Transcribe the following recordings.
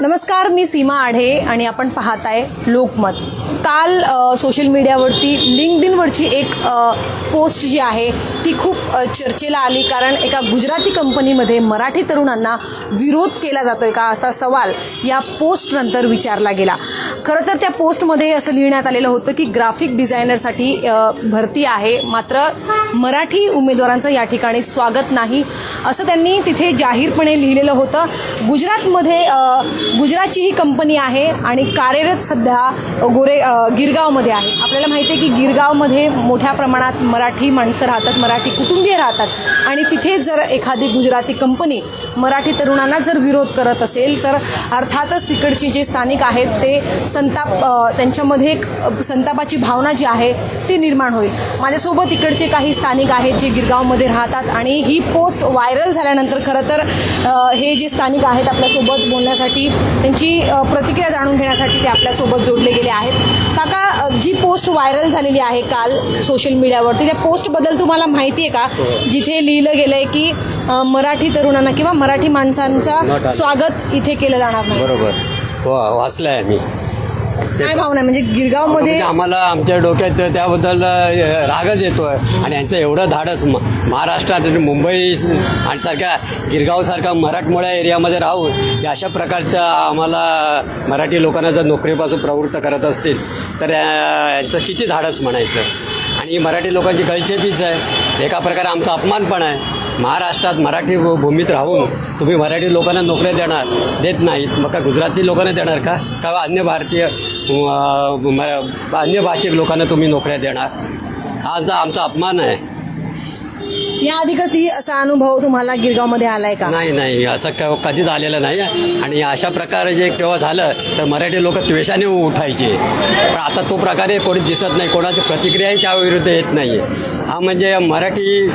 नमस्कार मी सीमा आढे आणि आपण पाहताय लोकमत. काल सोशल मीडियावरती लिंकडिनवरची एक पोस्ट जी आहे ती खूप चर्चेला आली कारण एका गुजराती कंपनीमध्ये मराठी तरुणांना विरोध केला जातो आहे का असा सवाल या पोस्टनंतर विचारला गेला. खरं तर त्या पोस्टमध्ये असं लिहिण्यात आलेलं होतं की ग्राफिक डिझायनरसाठी भरती आहे मात्र मराठी उमेदवारांचं या ठिकाणी स्वागत नाही असं त्यांनी तिथे जाहीरपणे लिहिलेलं होतं. गुजरातमध्ये गुजरातची ही कंपनी आहे आणि कार्यरत सध्या गोरे गिरगावमध्ये आहे. आपल्याला माहिती आहे की गिरगावमध्ये मोठ्या प्रमाणात मराठी माणसं राहतात मराठी कुटुंबीय राहतात. आणि तिथे जर एखादी गुजराती कंपनी मराठी तरुणांना जर विरोध करत असेल तर अर्थातच तिकडची जे स्थानिक आहेत ते संताप त्यांच्यामध्ये एक संतापाची भावना जी आहे ती निर्माण होईल. माझ्यासोबत इकडचे काही स्थानिक आहेत जे गिरगावमध्ये राहतात आणि ही पोस्ट व्हायरल झाल्यानंतर खरं तर हे जे स्थानिक आहेत आपल्यासोबत बोलण्यासाठी त्यांची प्रतिक्रिया जाणून घेण्यासाठी ते आपल्यासोबत जोडले गेले आहेत. काका जी पोस्ट व्हायरल झालेली आहे काल सोशल मीडियावरती त्या पोस्टबद्दल तुम्हाला माहिती आहे का जिथे लिहिलं गेलं आहे की अ, मराठी तरुणांना किंवा मराठी माणसांचा स्वागत इथे केलं जाणार नाही. बरोबर. हो वाचलंय आम्ही काय भावना आहे? म्हणजे गिरगावमध्ये म्हणजे आम्हाला आमच्या डोक्यात त्याबद्दल अ, रागच येतोय. आणि यांचं एवढं धाडच म- महाराष्ट्रात आणि मुंबई आणि सारख्या गिरगावसारख्या मराठमोळ्या एरियामध्ये राहून या अशा प्रकारच्या आम्हाला मराठी लोकांना जर नोकरीपासून प्रवृत्त करत असतील तर अ, यांचं किती धाडच म्हणायचं? आणि ही मराठी लोकांची गळचेपीच आहे. एका प्रकारे आमचा अपमान पण आहे. महाराष्ट्रात मराठी भूमीत राहून तुम्ही मराठी लोकांना नोकऱ्या देणार देत नाहीत. मग का गुजराती लोकांना देणार का? का अन्य भारतीय अन्य भाषिक लोकांना तुम्ही नोकऱ्या देणार? हा जो आमचा अपमान आहे. याआधी कधी असा अनुभव तुम्हाला गिरगावमध्ये आलाय का? नाही नाही. असं कधीच आलेलं नाही. आणि अशा प्रकारे जे केव्हा झालं तर मराठी लोक द्वेषाने उठायचे. पण आता तो प्रकारे कोणी दिसत नाही. कोणाची प्रतिक्रियाही त्याविरुद्ध येत नाही हा म्हणजे मराठी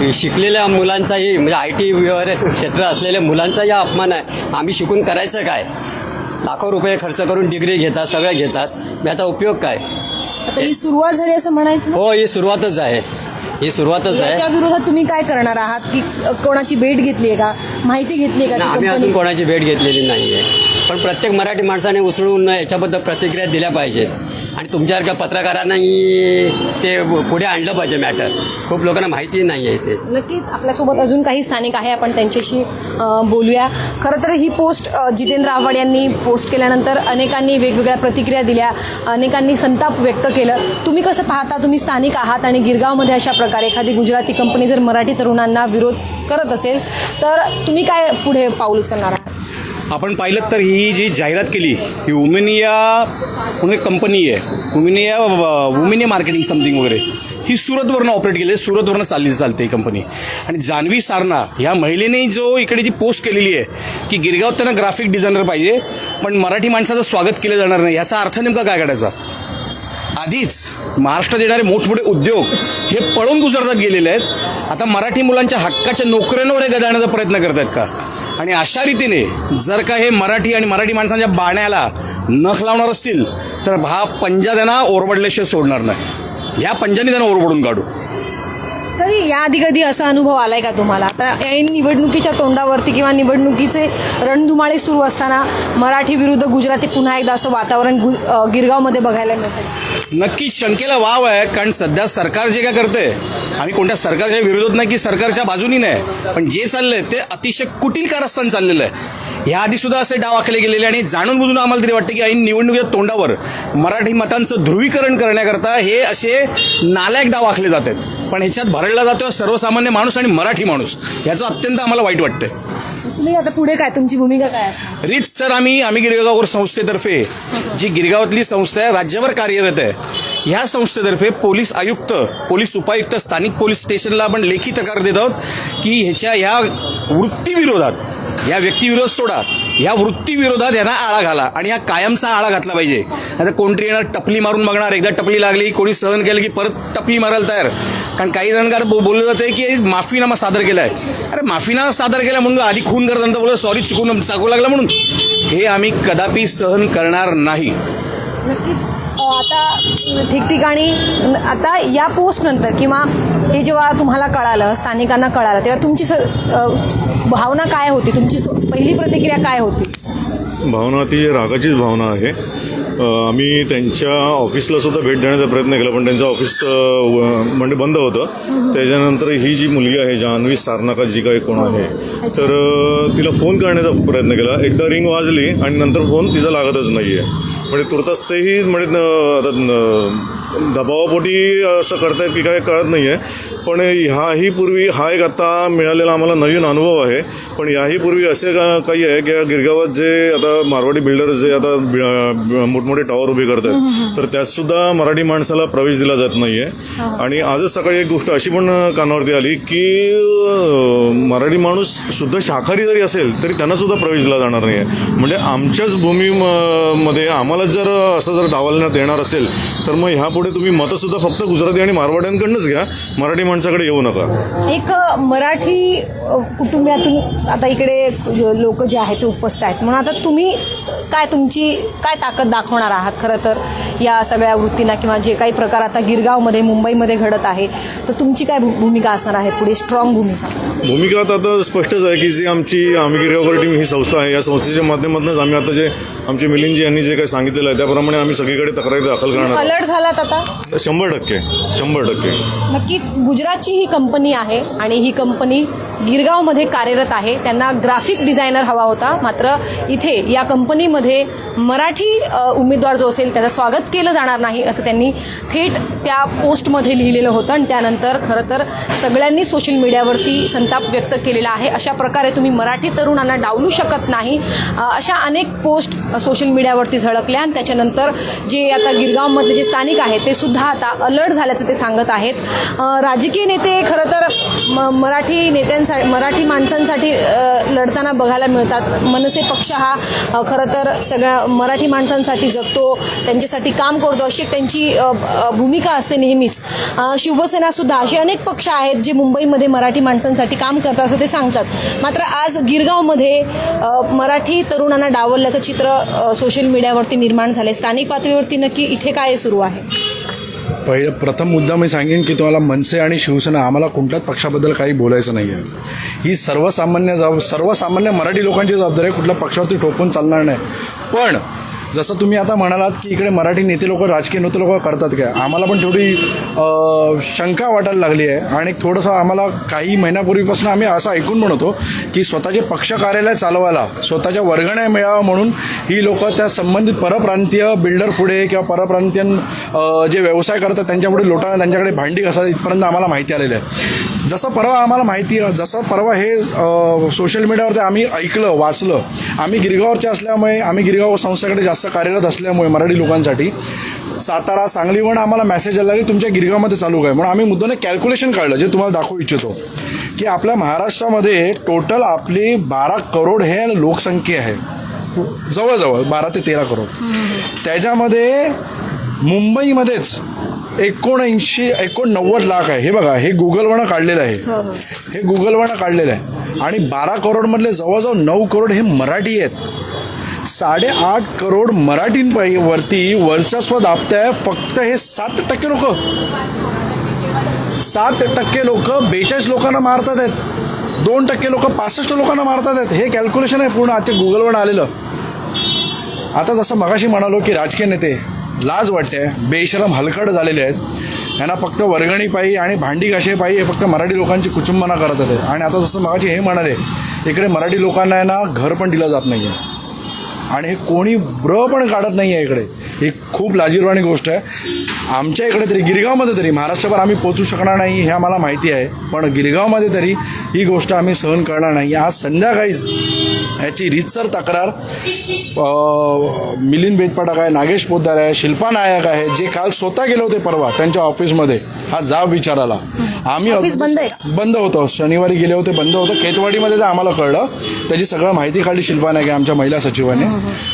शिकलेल्या मुलांचाही म्हणजे आय टी वगैरे क्षेत्र असलेल्या मुलांचाही अपमान आहे. आम्ही शिकून करायचं काय? लाखो रुपये खर्च करून डिग्री घेतात सगळं घेतात. मग याचा उपयोग काय? आता ही सुरुवात झाली असं म्हणायचं? हो ही सुरुवातच आहे. ही सुरुवातच याच्या आहे विरोधात तुम्ही काय करणार आहात? की कोणाची भेट घेतली आहे का? माहिती घेतली आहे का ती आम्ही अजून कोणाची भेट घेतलेली नाही आहे पण प्रत्येक मराठी माणसाने उसळून याच्याबद्दल प्रतिक्रिया दिल्या पाहिजेत. आणि तुमच्यासारख्या पत्रकारांनाही ते पुढे आणलं पाहिजे मॅटर. खूप लोकांना माहिती नाही आहे ते. नक्कीच आपल्यासोबत अजून काही स्थानिक आहे आपण त्यांच्याशी बोलूया. खरं तर ही पोस्ट जितेंद्र आव्हाड यांनी पोस्ट केल्यानंतर अनेकांनी वेगवेगळ्या प्रतिक्रिया दिल्या अनेकांनी संताप व्यक्त केलं. तुम्ही कसं पाहता? तुम्ही स्थानिक आहात आणि गिरगावमध्ये अशा प्रकारे एखादी गुजराती कंपनी जर मराठी तरुणांना विरोध करत असेल तर तुम्ही काय पुढे पाऊल उचलणार आहात? आपण पाहिलं तर ही जी जाहिरात केली ही वुमेनिया म्हणून एक कंपनी आहे. वुमेनिया वुमेनिया मार्केटिंग समथिंग वगैरे. ही सुरतवरनं ऑपरेट केली आहे सुरतवरनं चालली चालते ही कंपनी आणि जान्हवी सारना ह्या महिलेने जो इकडे जी पोस्ट केलेली आहे की गिरगावात त्यांना ग्राफिक डिझायनर पाहिजे पण मराठी माणसाचं स्वागत केलं जाणार नाही याचा अर्थ नेमका काय काढायचा? आधीच महाराष्ट्रात येणारे मोठमोठे उद्योग हे पळून गुजरतात गेलेले आहेत. आता मराठी मुलांच्या हक्काच्या नोकऱ्यांवर हे गदाळण्याचा प्रयत्न करत आहेत का? आणि अशा रीतीने जर का हे मराठी आणि मराठी माणसांच्या बाण्याला नख लावणार असतील तर हा पंजा त्यांना ओरबडल्याशिवाय सोडणार नाही. ह्या पंजाने त्यांना ओरबडून काढू. कधी? याआधी कधी असा अनुभव आलाय का तुम्हाला? आता ऐन निवडणुकीच्या तोंडावरती किंवा निवडणुकीचे रणधुमाळे सुरू असताना मराठी विरुद्ध गुजराती पुन्हा एकदा असं वातावरण गु गिरगावमध्ये बघायला मिळतं नक्कीच शंकेला वाव आहे कारण सध्या सरकार जे काय करते आम्ही कोणत्या सरकारच्या विरोधात नाही की सरकारच्या बाजूनी नाही पण जे चाललंय ते अतिशय कुटील कारस्थान चाललेलं आहे. ह्या आधी सुद्धा असे डाव आखले गेलेले आणि जाणून बुजून आम्हाला तरी वाटतं की ऐन निवडणुकीच्या तोंडावर मराठी मतांचं ध्रुवीकरण करण्याकरता हे असे नालायक डाव आखले जातात पण ह्याच्यात भरडला जातो सर्वसामान्य माणूस आणि मराठी माणूस. याचं अत्यंत आम्हाला वाईट वाटतंय. तुम्ही आता पुढे काय? तुमची भूमिका काय असणार? रीत सर आम्ही आम्ही गिरगावर संस्थेतर्फे जी गिरगावातली संस्था आहे राज्यभर कार्यरत आहे ह्या संस्थेतर्फे पोलीस आयुक्त पोलीस उपायुक्त स्थानिक पोलीस स्टेशनला आपण लेखी तक्रार देत आहोत की ह्याच्या ह्या वृत्तीविरोधात या व्यक्तीविरोध सोडा. या वृत्तीविरोधात यांना आळा घाला आणि हा कायमचा आळा घातला पाहिजे. आता कोणतरी येणार टपली मारून बघणार एकदा टपली लागली कोणी सहन केलं की परत टपली मारायला तयार. कारण काही जण बो- बोललं जाते की माफीनामा सादर केला आहे अरे माफीनामा सादर केला म्हणून आधी खून करताना बोललं सॉरी चुकून चाकू लागला म्हणून. हे आम्ही कदापि सहन करणार नाही. नक्कीच. आता ठिकठिकाणी आता या पोस्टनंतर किंवा हे जेव्हा तुम्हाला कळालं स्थानिकांना कळालं तेव्हा तुमची स भावना काय होती? तुमची पहिली प्रतिक्रिया काय होती? भावना ती रागाचीच भावना आहे. आम्ही त्यांच्या ऑफिसला सुद्धा भेट देण्याचा प्रयत्न केला पण त्यांचं ऑफिस म्हणजे बंद होतं. त्याच्यानंतर ही जी मुलगी आहे जान्हवी सारनाका जी काही कोण आहे तर तिला फोन करण्याचा प्रयत्न केला. एकदा रिंग वाजली आणि नंतर फोन तिचा लागतच नाही आहे म्हणजे तुर्तास तेही म्हणजे आता दबावापोटी असं करतायत की काय कळत नाही आहे पण ह्याही पूर्वी हा एक आता मिळालेला आम्हाला नवीन अनुभव आहे. पण याही पूर्वी असे का काही आहे की गिरगावात जे आता मारवाडी बिल्डर जे आता मोठमोठे टॉवर उभे करतात तर त्यात सुद्धा मराठी माणसाला प्रवेश दिला जात नाहीये. आणि आजच सकाळी एक गोष्ट अशी पण कानावरती आली की मराठी माणूस शुद्ध शाकाहारी जरी असेल तरी त्यांना सुद्धा प्रवेश दिला जाणार नाही म्हणजे आमच्याच भूमी म- मध्ये आम्हाला जर असं जर डावलण्यात येणार असेल तर मग ह्यापुढे तुम्ही मतं सुद्धा फक्त गुजराती आणि मारवाड्यांकडनंच घ्या. मराठी माणसाकडे येऊ नका. एक मराठी कुटुंबातून आता इकडे लोक जे आहेत ते उपस्थित आहेत. म्हणून आता तुम्ही काय तुमची काय ताकद दाखवणार आहात? खरं तर या सगळ्या वृत्तींना किंवा जे काही प्रकार आता गिरगावमध्ये मुंबईमध्ये घडत आहे तर तुमची काय भूमिका असणार आहे पुढे? स्ट्रॉंग भूमिका. भूमिका आता आता स्पष्टच आहे की जी आमची आम्ही गिरगावकर टीम ही संस्था आहे. या संस्थेच्या माध्यमातूनच आम्ही आता जे आमचे मिलिंदजी यांनी जे काही सांगितलेलं आहे त्याप्रमाणे आम्ही सगळीकडे तक्रारी दाखल करणार. अलर्ट झालात आता शंभर टक्के शंभर टक्के. नक्कीच गुजरातची ही कंपनी आहे आणि ही कंपनी गिरगावमध्ये कार्यरत आहे. त्यांना ग्राफिक डिझायनर हवा होता. मात्र इथे या कंपनीमध्ये मराठी उमेदवार जो असेल त्याचं स्वागत केलं जाणार नाही असं त्यांनी थेट त्या पोस्टमध्ये लिहिलेलं होतं आणि त्यानंतर खरं तर सगळ्यांनी सोशल मीडियावरती संताप व्यक्त केलेला आहे. अशा प्रकारे तुम्ही मराठी तरुणांना डावलू शकत नाही. अशा अनेक पोस्ट सोशल मीडियावरती झळकल्या आणि त्याच्यानंतर जे आता गिरगावमधले जे स्थानिक आहेत ते सुद्धा आता अलर्ट झाल्याचं ते सांगत आहेत. राजकीय नेते खरं तर म मराठी नेत्यांसाठी मराठी माणसांसाठी लढताना बघायला मिळतात. मनसे पक्ष हा खरं तर सगळ्या मराठी माणसांसाठी जगतो त्यांच्यासाठी काम करतो अशी त्यांची भूमिका असते नेहमीच. शिवसेनासुद्धा शिवसेना सुद्धा असे अनेक पक्ष आहेत जे मुंबईमध्ये मराठी माणसांसाठी काम करतात असं ते सांगतात. मात्र आज गिरगावमध्ये मराठी तरुणांना डावलल्याचं चित्र सोशल मीडियावरती निर्माण झाले. स्थानिक पातळीवरती नक्की इथे काय सुरू आहे? पहिलं प्रथम मुद्दा मी सांगेन की तुम्हाला मनसे आणि शिवसेना आम्हाला कोणत्याच पक्षाबद्दल काही बोलायचं नाही आहे ही सर्वसामान्य जबाब सर्वसामान्य मराठी लोकांची जबाबदारी आहे कुठल्या पक्षावरती ठोकून चालणार नाही. पण जसं तुम्ही आता म्हणालात की इकडे मराठी नेते लोक राजकीय नेते लोक करतात काय? आम्हाला पण थोडी शंका वाटायला लागली आहे. आणि थोडंसं आम्हाला काही महिन्यापूर्वीपासून आम्ही असं ऐकून म्हणतो की स्वतःचे पक्ष कार्यालय चालवायला स्वतःच्या वर्गण्या मिळावं म्हणून ही लोक त्या संबंधित परप्रांतीय बिल्डर पुढे किंवा परप्रांतीय जे व्यवसाय करतात त्यांच्यापुढे लोटांना त्यांच्याकडे भांडी घासा इथपर्यंत आम्हाला माहिती आलेलं आहे. जसं परवा आम्हाला माहिती जसं परवा हे सोशल मीडियावरती आम्ही ऐकलं वाचलं. आम्ही गिरगावचे असल्यामुळे आम्ही गिरगाव संस्थेकडे जास्त कार्यरत असल्यामुळे मराठी लोकांसाठी सातारा सांगलीवरून आम्हाला मेसेज आला की तुमच्या गिरगावमध्ये चालू काय म्हणून आम्ही मुद्दाने कॅल्क्युलेशन काढलं जे तुम्हाला दाखवू इच्छितो. की आपल्या महाराष्ट्रामध्ये टोटल आपली बारा करोड हे लोकसंख्या आहे. जवळजवळ बारा ते तेरा करोड. त्याच्यामध्ये मुंबईमध्येच एकोणऐंशी एकोणनव्वद लाख आहे. हे बघा हे गुगलवरनं काढलेलं आहे. हे गुगलवरनं काढलेलं आहे. आणि बारा करोडमधले जवळजवळ नऊ करोड हे मराठी आहेत. साडेआठ करोड मराठींपै वरती वर्चस्व दाबताय. फक्त हे सात टक्के लोक. सात टक्के लोक बेचाळीस लोकांना मारतात आहेत. दोन टक्के लोक पासष्ट लोकांना मारतात आहेत. हे कॅल्क्युलेशन आहे. पूर्ण आजच्या गुगलवर आलेलं. आता जसं मगाशी म्हणालो की राजकीय नेते लाज वाटते. बेशरम हलकट झालेले आहेत. यांना फक्त वर्गणी पायी आणि भांडी घाशे पायी हे फक्त मराठी लोकांची कुचुंबना करत होते आणि आता जसं मगाशी हे म्हणाले इकडे मराठी लोकांना आहे ना घर पण दिलं जात नाही आहे आणि कोणी ब्र पण काढत नाही आहे इकडे. ही खूप लाजीरवाणी गोष्ट आहे. आमच्या इकडे तरी गिरगावमध्ये तरी महाराष्ट्रभर आम्ही पोचू शकणार नाही हे आम्हाला माहिती आहे. पण गिरगावमध्ये तरी ही गोष्ट आम्ही सहन करणार नाही. आज संध्याकाळीच याची रीतसर तक्रार मिलिंद बेदपाटक आहे नागेश पोद्दार आहे शिल्पा नायक आहे जे काल स्वतः गेले होते परवा त्यांच्या ऑफिसमध्ये हा जाब विचारायला आम्ही बंद होतं. शनिवारी गेले होते बंद होतं. खेतवाडीमध्ये जे आम्हाला कळलं त्याची सगळं माहिती काढली शिल्पा नायक आमच्या महिला सचिवाने.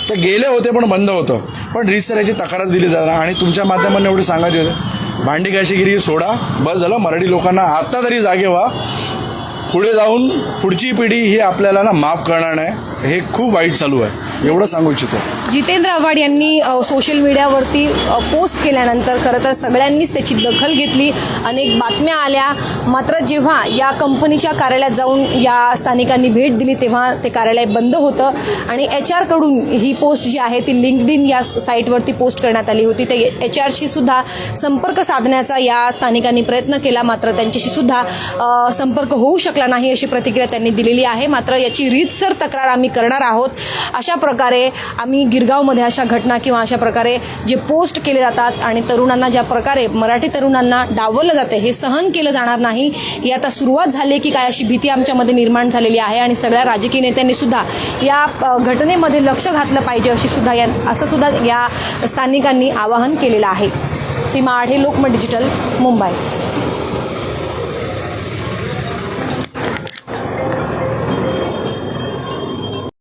तर गेले होते पण बंद होतं. पण रीतसर याची तक्रार दिली जाणार आणि तुमच्या माध्यमाने एवढे सांगायचे होते भांडी काशीगिरी सोडा. बस झालं. मराठी लोकांना आत्ता तरी जागे व्हा. पुढे जाऊन पुढची पिढी ही आपल्याला ना माफ करणार नाही. हे खूप वाईट चालू आहे. एवढं सांगू इच्छितो. जितेंद्र आव्हाड यांनी सोशल मीडियावरती पोस्ट केल्यानंतर खरं तर सगळ्यांनीच त्याची दखल घेतली. अनेक बातम्या आल्या. मात्र जेव्हा या कंपनीच्या कार्यालयात जाऊन या स्थानिकांनी भेट दिली तेव्हा ते कार्यालय बंद होतं. आणि एच आरकडून ही पोस्ट जी आहे ती लिंक्ड इन या साईटवरती पोस्ट करण्यात आली होती. ते एच आरशी सुद्धा संपर्क साधण्याचा या स्थानिकांनी प्रयत्न केला. मात्र त्यांच्याशी सुद्धा संपर्क होऊ शकला नाही अशी प्रतिक्रिया त्यांनी दिलेली आहे. मात्र याची रीतसर तक्रार आम्ही करणार आहोत. अशा प्रकारे आम्ही गिरगावमध्ये अशा घटना किंवा अशा प्रकारे जे पोस्ट केले जातात आणि तरुणांना ज्या प्रकारे मराठी तरुणांना डावललं जाते हे सहन केलं जाणार नाही. ही आता सुरुवात झाली की काय अशी भीती आमच्यामध्ये निर्माण झालेली आहे आणि सगळ्या राजकीय नेत्यांनी सुद्धा या घटनेमध्ये लक्ष घातलं पाहिजे अशी सुद्धा या असं सुद्धा या स्थानिकांनी आवाहन केलेलं आहे. सीमा आढे लोकमत डिजिटल मुंबई.